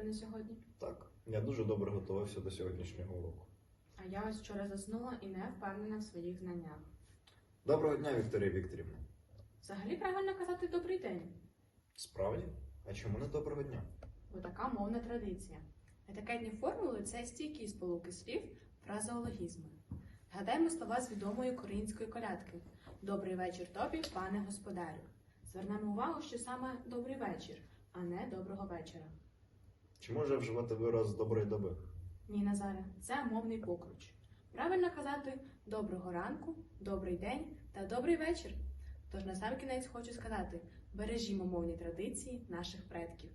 добре на сьогодні. Так, я дуже добре готувався до сьогоднішнього уроку. А я ось вчора заснула і не впевнена в своїх знаннях. Доброго дня, Вікторія Вікторівна. Взагалі правильно казати добрий день, Справді? А чому не доброго дня? бо така мовна традиція. Етикетні формули це стійкі сполуки слів, фразеологізми. Згадаймо слова з відомої української колядки Добрий вечір тобі, пане господарю. Звернемо увагу, що саме добрий вечір, а не доброго вечора. Чи може вживати вираз доброї доби? Ні, Назаре, це мовний покруч. Правильно казати доброго ранку, добрий день та добрий вечір. Тож на сам кінець хочу сказати: бережімо мовні традиції наших предків.